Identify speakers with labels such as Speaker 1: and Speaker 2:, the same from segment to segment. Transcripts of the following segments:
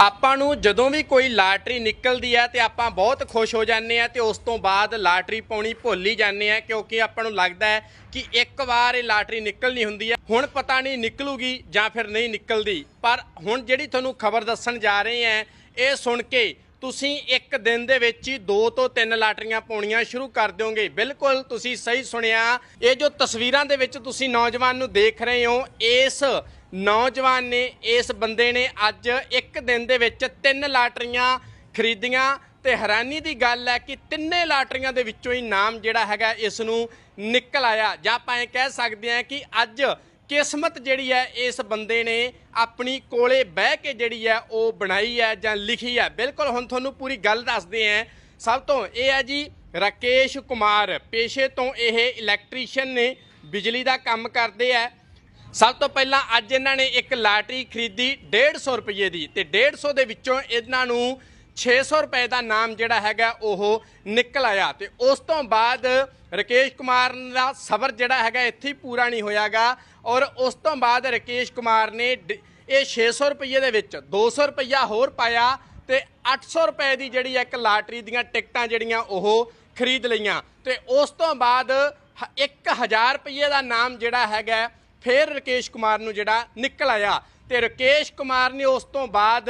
Speaker 1: ਆਪਾਂ ਨੂੰ ਜਦੋਂ ਵੀ ਕੋਈ ਲਾਟਰੀ ਨਿਕਲਦੀ ਹੈ ਤੇ ਆਪਾਂ ਬਹੁਤ ਖੁਸ਼ ਹੋ ਜਾਂਦੇ ਆ ਤੇ ਉਸ ਤੋਂ ਬਾਅਦ ਲਾਟਰੀ ਪਾਉਣੀ ਭੁੱਲ ਹੀ ਜਾਂਦੇ ਆ ਕਿਉਂਕਿ ਆਪਾਂ ਨੂੰ ਲੱਗਦਾ ਹੈ ਕਿ ਇੱਕ ਵਾਰ ਇਹ ਲਾਟਰੀ ਨਿਕਲਣੀ ਹੁੰਦੀ ਹੈ। ਹੁਣ ਪਤਾ ਨਹੀਂ ਨਿਕਲੂਗੀ ਜਾਂ ਫਿਰ ਨਹੀਂ ਨਿਕਲਦੀ। ਪਰ ਹੁਣ ਜਿਹੜੀ ਤੁਹਾਨੂੰ ਖਬਰ ਦੱਸਣ ਜਾ ਰਹੇ ਆ ਇਹ ਸੁਣ ਕੇ ਤੁਸੀਂ ਇੱਕ ਦਿਨ ਦੇ ਵਿੱਚ ਹੀ ਦੋ ਤੋਂ ਤਿੰਨ ਲਾਟਰੀਆਂ ਪਾਉਣੀਆਂ ਸ਼ੁਰੂ ਕਰ ਦਿਓਗੇ। ਬਿਲਕੁਲ ਤੁਸੀਂ ਸਹੀ ਸੁਣਿਆ। ਇਹ ਜੋ ਤਸਵੀਰਾਂ ਦੇ ਵਿੱਚ ਤੁਸੀਂ ਨੌਜਵਾਨ ਨੂੰ ਦੇਖ ਰਹੇ ਹੋ, ਇਸ ਨੌਜਵਾਨ ਨੇ ਇਸ ਬੰਦੇ ਨੇ ਅੱਜ ਇੱਕ ਦਿਨ ਦੇ ਵਿੱਚ ਤਿੰਨ ਲਾਟਰੀਆਂ ਖਰੀਦੀਆਂ ਤੇ ਹੈਰਾਨੀ ਦੀ ਗੱਲ ਹੈ ਕਿ ਤਿੰਨੇ ਲਾਟਰੀਆਂ ਦੇ ਵਿੱਚੋਂ ਹੀ ਨਾਮ ਜਿਹੜਾ ਹੈਗਾ ਇਸ ਨੂੰ ਨਿਕਲ ਆਇਆ ਜਾਂ ਆਪਾਂ ਇਹ ਕਹਿ ਸਕਦੇ ਹਾਂ ਕਿ ਅੱਜ ਕਿਸਮਤ ਜਿਹੜੀ ਹੈ ਇਸ ਬੰਦੇ ਨੇ ਆਪਣੀ ਕੋਲੇ ਬਹਿ ਕੇ ਜਿਹੜੀ ਹੈ ਉਹ ਬਣਾਈ ਹੈ ਜਾਂ ਲਿਖੀ ਹੈ। ਬਿਲਕੁਲ ਹੁਣ ਤੁਹਾਨੂੰ ਪੂਰੀ ਗੱਲ ਦੱਸਦੇ ਹਾਂ। ਸਭ ਤੋਂ ਇਹ ਹੈ ਜੀ, ਰਾਕੇਸ਼ ਕੁਮਾਰ, ਪੇਸ਼ੇ ਤੋਂ ਇਹ ਇਲੈਕਟ੍ਰੀਸ਼ੀਅਨ ਨੇ ਬਿਜਲੀ ਦਾ ਕੰਮ ਕਰਦੇ ਆ ਸਭ ਤੋਂ ਪਹਿਲਾਂ ਅੱਜ ਇਹਨਾਂ ਨੇ ਇੱਕ ਲਾਟਰੀ ਖਰੀਦੀ 150 ਰੁਪਏ ਦੀ ਤੇ 150 ਦੇ ਵਿੱਚੋਂ ਇਹਨਾਂ ਨੂੰ 600 ਰੁਪਏ ਦਾ ਨਾਮ ਜਿਹੜਾ ਹੈਗਾ ਉਹ ਨਿਕਲ ਆਇਆ ਤੇ ਉਸ ਤੋਂ ਬਾਅਦ ਰਕੇਸ਼ ਕੁਮਾਰ ਦਾ ਸਬਰ ਜਿਹੜਾ ਹੈਗਾ ਇੱਥੇ ਪੂਰਾ ਨਹੀਂ ਹੋਇਆਗਾ ਔਰ ਉਸ ਤੋਂ ਬਾਅਦ ਰਕੇਸ਼ ਕੁਮਾਰ ਨੇ ਡ- ਇਹ 600 ਰੁਪਏ ਦੇ ਵਿੱਚ 200 ਰੁਪਇਆ ਹੋਰ ਪਾਇਆ ਤੇ 800 ਰੁਪਏ ਦੀ ਜਿਹੜੀ ਇੱਕ ਲਾਟਰੀ ਦੀਆਂ ਟਿਕਟਾਂ ਜਿਹੜੀਆਂ ਉਹ ਖਰੀਦ ਲਈਆਂ ਤੇ ਉਸ ਤੋਂ ਬਾਅਦ 1000 ਰੁਪਏ ਦਾ ਨਾਮ ਜਿਹੜਾ ਹੈਗਾ ਫਿਰ ਰਕੇਸ਼ ਕੁਮਾਰ ਨੂੰ ਜਿਹੜਾ ਨਿਕਲ ਆਇਆ ਤੇ ਰਕੇਸ਼ ਕੁਮਾਰ ਨੇ ਉਸ ਤੋਂ ਬਾਅਦ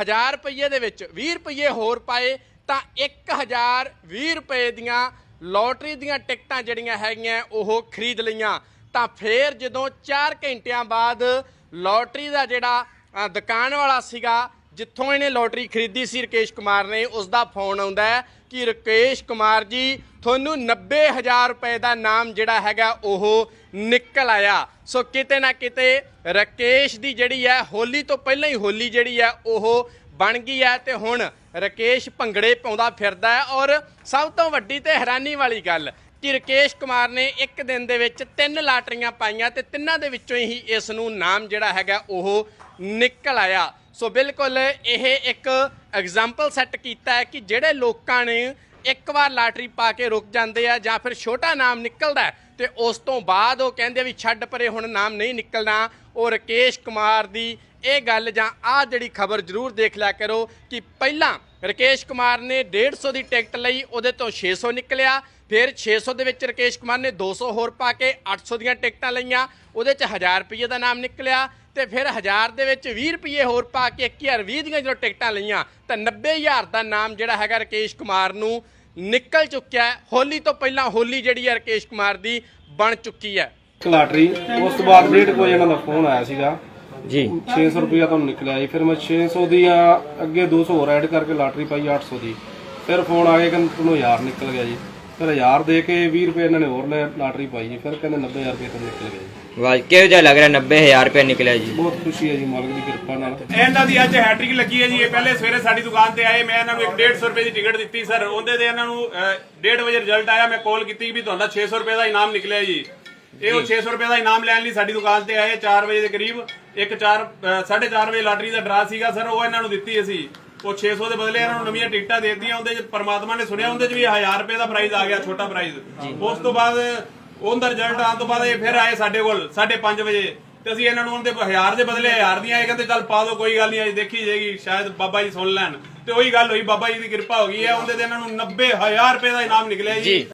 Speaker 1: 1000 ਰੁਪਏ ਦੇ ਵਿੱਚ 20 ਰੁਪਏ ਹੋਰ ਪਾਏ ਤਾਂ 1020 ਰੁਪਏ ਦੀਆਂ ਲੋਟਰੀ ਦੀਆਂ ਟਿਕਟਾਂ ਜਿਹੜੀਆਂ ਹੈਗੀਆਂ ਉਹ ਖਰੀਦ ਲਈਆਂ। ਤਾਂ ਫਿਰ ਜਦੋਂ 4 ਘੰਟਿਆਂ ਬਾਅਦ ਲੋਟਰੀ ਦਾ ਜਿਹੜਾ ਦੁਕਾਨ ਵਾਲਾ ਸੀਗਾ ਜਿੱਥੋਂ ਇਹਨੇ ਲੋਟਰੀ ਖਰੀਦੀ ਸੀ ਰਕੇਸ਼ ਕੁਮਾਰ ਨੇ ਉਸ ਦਾ ਫੋਨ ਆਉਂਦਾ ਹੈ ਕਿ ਰਕੇਸ਼ ਕੁਮਾਰ ਜੀ, ਤੁਹਾਨੂੰ 90000 ਰੁਪਏ ਦਾ ਨਾਮ ਜਿਹੜਾ ਹੈਗਾ, ਉਹ ਨਿਕਲ ਆਇਆ। ਸੋ ਕਿਤੇ ਨਾ ਕਿਤੇ ਰਕੇਸ਼ ਦੀ ਜਿਹੜੀ ਹੈ, ਹੋਲੀ ਤੋਂ ਪਹਿਲਾਂ ਹੀ ਹੋਲੀ ਜਿਹੜੀ ਹੈ, ਉਹ ਬਣ ਗਈ ਹੈ ਤੇ ਹੁਣ ਰਕੇਸ਼ ਭੰਗੜੇ ਪਾਉਂਦਾ ਫਿਰਦਾ ਹੈ ਔਰ ਸਭ ਤੋਂ ਵੱਡੀ ਤੇ ਹੈਰਾਨੀ ਵਾਲੀ ਗੱਲ ਕਿ ਰਕੇਸ਼ ਕੁਮਾਰ ਨੇ ਇੱਕ ਦਿਨ ਦੇ ਵਿੱਚ ਤਿੰਨ ਲਾਟਰੀਆਂ ਪਾਈਆਂ ਤੇ ਤਿੰਨਾਂ ਦੇ ਵਿੱਚੋਂ ਹੀ ਇਸ ਨੂੰ ਨਾਮ ਜਿਹੜਾ ਹੈਗਾ, ਉਹ ਨਿਕਲ ਆਇਆ। ਸੋ ਬਿਲਕੁਲ ਇਹ ਇੱਕ ਐਗਜ਼ਾਮਪਲ ਸੈੱਟ ਕੀਤਾ ਹੈ ਕਿ ਜਿਹੜੇ ਲੋਕਾਂ ਨੇ ਇੱਕ ਵਾਰ ਲਾਟਰੀ ਪਾ ਕੇ ਰੁਕ ਜਾਂਦੇ ਆ ਜਾਂ ਫਿਰ ਛੋਟਾ ਨਾਮ ਨਿਕਲਦਾ ਹੈ ਤੇ ਉਸ ਤੋਂ ਬਾਅਦ ਉਹ ਕਹਿੰਦੇ ਵੀ ਛੱਡ ਪਰੇ ਹੁਣ ਨਾਮ ਨਹੀਂ ਨਿਕਲਣਾ। ਉਹ ਰਕੇਸ਼ ਕੁਮਾਰ ਦੀ ਇਹ ਗੱਲ ਜਾਂ ਆਹ ਜਿਹੜੀ ਖਬਰ ਜ਼ਰੂਰ ਦੇਖ ਲਿਆ ਕਰੋ ਕਿ ਪਹਿਲਾਂ ਰਕੇਸ਼ ਕੁਮਾਰ ਨੇ 150 ਦੀ ਟਿਕਟ ਲਈ ਉਹਦੇ ਤੋਂ 600 ਨਿਕਲਿਆ, ਫਿਰ 600 ਦੇ ਵਿੱਚ ਰਕੇਸ਼ ਕੁਮਾਰ ਨੇ 200 ਹੋਰ ਪਾ ਕੇ 800 ਦੀਆਂ ਟਿਕਟਾਂ ਲਈਆਂ, ਉਹਦੇ ਚ 1000 ਰੁਪਏ ਦਾ ਨਾਮ ਨਿਕਲਿਆ। ਤੇ ਫਿਰ 1000 ਦੇ ਵਿੱਚ 20 ਰੁਪਏ ਹੋਰ ਪਾ ਕੇ 1020 ਦੀਆਂ ਜਦੋਂ ਟਿਕਟਾਂ ਲਈਆਂ ਤਾਂ 90000 ਦਾ ਨਾਮ ਜਿਹੜਾ ਹੈਗਾ ਰਕੇਸ਼ ਕੁਮਾਰ ਨੂੰ ਨਿਕਲ ਚੁੱਕਿਆ ਹੈ। ਹੋਲੀ ਤੋਂ ਪਹਿਲਾਂ ਹੋਲੀ ਜਿਹੜੀ ਹੈ ਰਕੇਸ਼ ਕੁਮਾਰ ਦੀ ਬਣ ਚੁੱਕੀ ਹੈ।
Speaker 2: ਲਾਟਰੀ ਉਸ ਤੋਂ ਬਾਅਦ ਡੇਢ ਕੁ ਵਜੇ ਇਹਨਾਂ ਦਾ ਫੋਨ ਆਇਆ ਸੀਗਾ।
Speaker 1: ਜੀ।
Speaker 2: 600 ਰੁਪਇਆ ਤੁਹਾਨੂੰ ਨਿਕਲਿਆ ਜੀ। ਫਿਰ ਮੈਂ 600 ਦੀਆਂ ਅੱਗੇ 200 ਹੋਰ ਐਡ ਕਰਕੇ ਲਾਟਰੀ ਪਾਈ 800 ਦੀ। ਫਿਰ ਫੋਨ ਆ ਗਿਆ ਕਿ ਤੁਹਾਨੂੰ 1000 ਨਿਕਲ ਗਿਆ ਜੀ। ਫਿਰ 1000 ਦੇ ਕੇ 20 ਰੁਪਏ ਇਹਨਾਂ ਨੇ ਹੋਰ ਲੈ ਲਾਟਰੀ ਪਾਈ ਜੀ ਫਿਰ ਕਹਿੰਦੇ 90000 ਰੁਪਏ ਤੁਹਾਨੂੰ ਨਿਕਲ ਜੀ
Speaker 3: ਵਾਹ ਕਿਹੋ ਜਿਹਾ ਲੱਗ ਰਿਹਾ 90000 ਰੁਪਏ ਨਿਕਲਿਆ ਜੀ?
Speaker 2: ਬਹੁਤ ਖੁਸ਼ੀ ਹੈ ਜੀ ਮਾਲਕ ਦੀ ਕਿਰਪਾ ਨਾਲ।
Speaker 4: ਇਹਨਾਂ ਦੀ ਅੱਜ ਹੈਟ੍ਰਿਕ ਲੱਗੀ ਹੈ ਜੀ ਇਹ ਪਹਿਲੇ ਸਵੇਰੇ ਸਾਡੀ ਦੁਕਾਨ ਤੇ ਆਏ ਮੈਂ ਇਹਨਾਂ ਨੂੰ ਇੱਕ 150 ਰੁਪਏ ਦੀ ਟਿਕਟ ਦਿੱਤੀ ਸਰ। ਉਹਦੇ ਦੇ ਇਹਨਾਂ ਨੂੰ 1:30 ਵਜੇ ਰਿਜ਼ਲਟ ਆਇਆ ਮੈਂ ਕਾਲ ਕੀਤੀ ਵੀ ਤੁਹਾਡਾ 600 ਰੁਪਏ ਦਾ ਇਨਾਮ ਨਿਕਲਿਆ ਜੀ। ਇਹ ਉਹ 600 ਰੁਪਏ ਦਾ ਇਨਾਮ ਲੈਣ ਲਈ ਸਾਡੀ ਦੁਕਾਨ ਤੇ ਆਏ 4 ਵਜੇ ਦੇ ਕਰੀਬ ਇੱਕ 4 4:30 ਵਜੇ ਲਾਟਰੀ ਦਾ ਡਰਾ ਸੀਗਾ ਸਰ ਉਹ ਇਹਨਾਂ ਨੂੰ ਦਿੱਤੀ ਅਸੀਂ। ਉਹ 600 ਦੇ ਬਦਲੇ ਇਹਨਾਂ ਨੂੰ ਨਵੀਆਂ ਟਿਕਟਾਂ ਦੇ ਦਿੱਤੀਆਂ ਉਹਦੇ ਚ ਪਰਮਾਤਮਾ ਨੇ ਸੁਣਿਆ ਉਹਦੇ ਚ ਵੀ 1000 ਰੁਪਏ ਦਾ ਪ੍ਰਾਈਜ਼ ਆ ਗਿਆ ਛੋਟਾ ਪ੍ਰਾਈਜ਼ ਉਸ ਤੋਂ ਬਾਅਦ ਉਹਦਾ ਰਿਜ਼ਲਟ ਆਉਣ ਤੋਂ ਬਾਅਦ ਇਹ ਫਿਰ ਆਏ ਸਾਡੇ ਕੋਲ 5:30 ਵਜੇ। ਤੇ ਅਸੀਂ ਇਹਨਾਂ ਨੂੰ ਉਹਦੇ 1000 ਦੇ ਬਦਲੇ 1000 ਦੀਆਂ ਇਹ ਕਹਿੰਦੇ ਚੱਲ ਪਾ ਦਿਓ ਕੋਈ ਗੱਲ ਨਹੀਂ ਅੱਜ ਦੇਖੀ ਜਾਏਗੀ ਸ਼ਾਇਦ ਬਾਬਾ ਜੀ ਸੁਣ ਲੈਣ। ਤੇ ਉਹੀ ਗੱਲ ਹੋਈ ਬਾਬਾ ਜੀ ਦੀ ਕਿਰਪਾ ਹੋ ਗਈ ਹੈ ਉਹਦੇ ਤੇ ਇਹਨਾਂ ਨੂੰ 90000 ਰੁਪਏ ਦਾ ਇਨਾਮ ਨਿਕਲਿਆ ਜੀ।